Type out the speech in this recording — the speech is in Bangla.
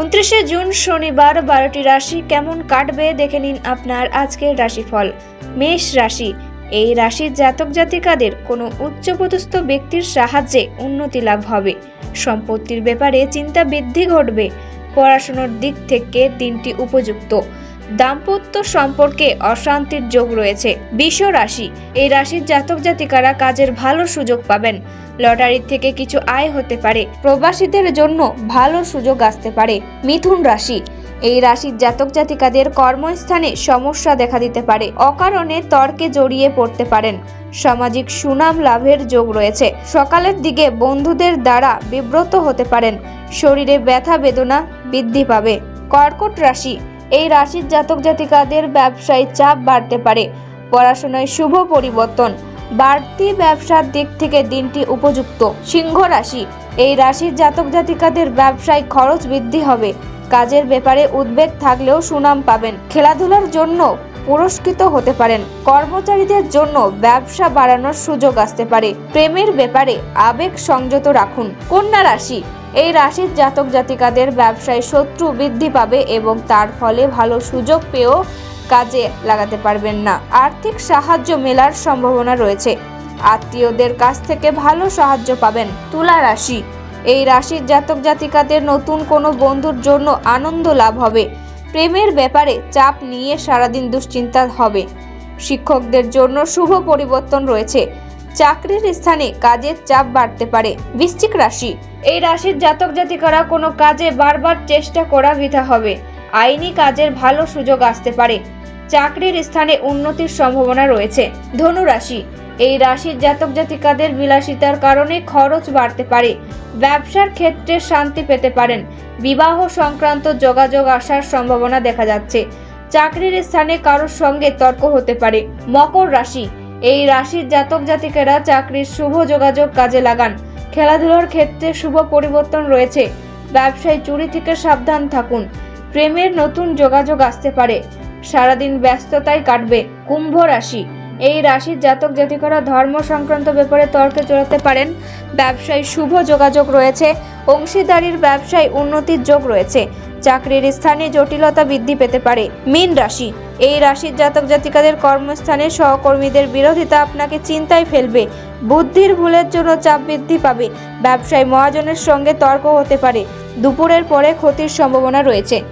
উনত্রিশে জুন শনিবার বারোটি রাশি কেমন কাটবে দেখে নিন আপনার আজকের রাশিফল। মেষ রাশি, এই রাশির জাতক জাতিকাদের কোনো উচ্চপদস্থ ব্যক্তির সাহায্যে উন্নতি লাভ হবে। সম্পত্তির ব্যাপারে চিন্তা বৃদ্ধি ঘটবে। পড়াশুনোর দিক থেকে দিনটি উপযুক্ত। দাম্পত্য সম্পর্কে অশান্তির যোগ রয়েছে। বিশ্ব রাশি, এই রাশির জাতক জাতিকারা কাজের ভালো সুযোগ পাবেন। লটারির থেকে কিছু আয় হতে পারে, প্রবাসীদের জন্য ভালো সুযোগ আসতে পারে। মিথুন রাশি, এই রাশির জাতক জাতিকাদের কর্মস্থানে সমস্যা দেখা দিতে পারে, অকারণে তর্কে জড়িয়ে পড়তে পারেন। সামাজিক সুনাম লাভের যোগ রয়েছে। সকালের দিকে বন্ধুদের দ্বারা বিব্রত হতে পারেন। শরীরে ব্যথা বেদনা বৃদ্ধি পাবে। কর্কট রাশি এই রাশির জাতক জাতিকাদের ব্যবসায় চাপ বাড়তে পারে। পড়াশোনায় শুভ পরিবর্তন। বাড়তি ব্যবসার দিক থেকে দিনটি উপযুক্ত। সিংহ রাশি। এই রাশির জাতক জাতিকাদের ব্যবসায় খরচ বৃদ্ধি হবে। কাজের ব্যাপারে উদ্বেগ থাকলেও সুনাম পাবেন। খেলাধুলার জন্য পুরস্কৃত হতে পারেন। কর্মচারীদের জন্য ব্যবসা বাড়ানোর সুযোগ আসতে পারে। প্রেমের ব্যাপারে আবেগ সংযত রাখুন। কন্যা রাশি। এই রাশির জাতক জাতিকাদের ব্যবসায় শত্রু বৃদ্ধি পাবে এবং তার ফলে ভালো সুযোগ পেয়েও কাজে লাগাতে পারবেন না। আর্থিক সাহায্য মেলার সম্ভাবনা রয়েছে। আত্মীয়দের কাছ থেকে ভালো সাহায্য পাবেন তুলা রাশি। এই রাশির জাতক জাতিকাদের নতুন কোনো বন্ধুর জন্য আনন্দ লাভ হবে। প্রেমের ব্যাপারে চাপ নিয়ে সারাদিন দুশ্চিন্তা হবে। শিক্ষকদের জন্য শুভ পরিবর্তন রয়েছে। চাকরির স্থানে কাজের চাপ বাড়তে পারে। বৃশ্চিক রাশি। এই রাশির জাতক জাতিকারা কোনো কাজে বারবার চেষ্টা করা বৃথা হবে। আইনি কাজের ভালো সুযোগ আসতে পারে। চাকরির স্থানে উন্নতির সম্ভাবনা রয়েছে। ধনু রাশি। এই রাশির জাতক জাতিকাদের বিলাসিতার কারণে খরচ বাড়তে পারে। ব্যবসার ক্ষেত্রে শান্তি পেতে পারেন। বিবাহ সংক্রান্ত যোগাযোগ আসার সম্ভাবনা দেখা যাচ্ছে। চাকরির স্থানে কারোর সঙ্গে তর্ক হতে পারে। মকর রাশি। এই রাশির জাতক জাতিকেরা চাকরির শুভ যোগাযোগ কাজে লাগান। খেলাধুলার ক্ষেত্রে শুভ পরিবর্তন রয়েছে। ব্যবসায় চুরি থেকে সাবধান থাকুন। প্রেমের নতুন যোগাযোগ আসতে পারে। সারাদিন ব্যস্ততায় কাটবে কুম্ভ রাশি। এই রাশির জাতক জাতিকরা ধর্ম সংক্রান্ত ব্যাপারে তর্কে জড়াতে পারেন। ব্যবসায় শুভ যোগাযোগ রয়েছে। অংশীদারির ব্যবসায় উন্নতির যোগ রয়েছে। চাকরির স্থানে জটিলতা বৃদ্ধি পেতে পারে। মীন রাশি। এই রাশির জাতক জাতিকাদের কর্মস্থানে সহকর্মীদের বিরোধিতা আপনাকে চিন্তায় ফেলবে। বুদ্ধির ভুলের জন্য চাপ বৃদ্ধি পাবে। ব্যবসায় মহাজনের সঙ্গে তর্ক হতে পারে। দুপুরের পরে ক্ষতির সম্ভাবনা রয়েছে।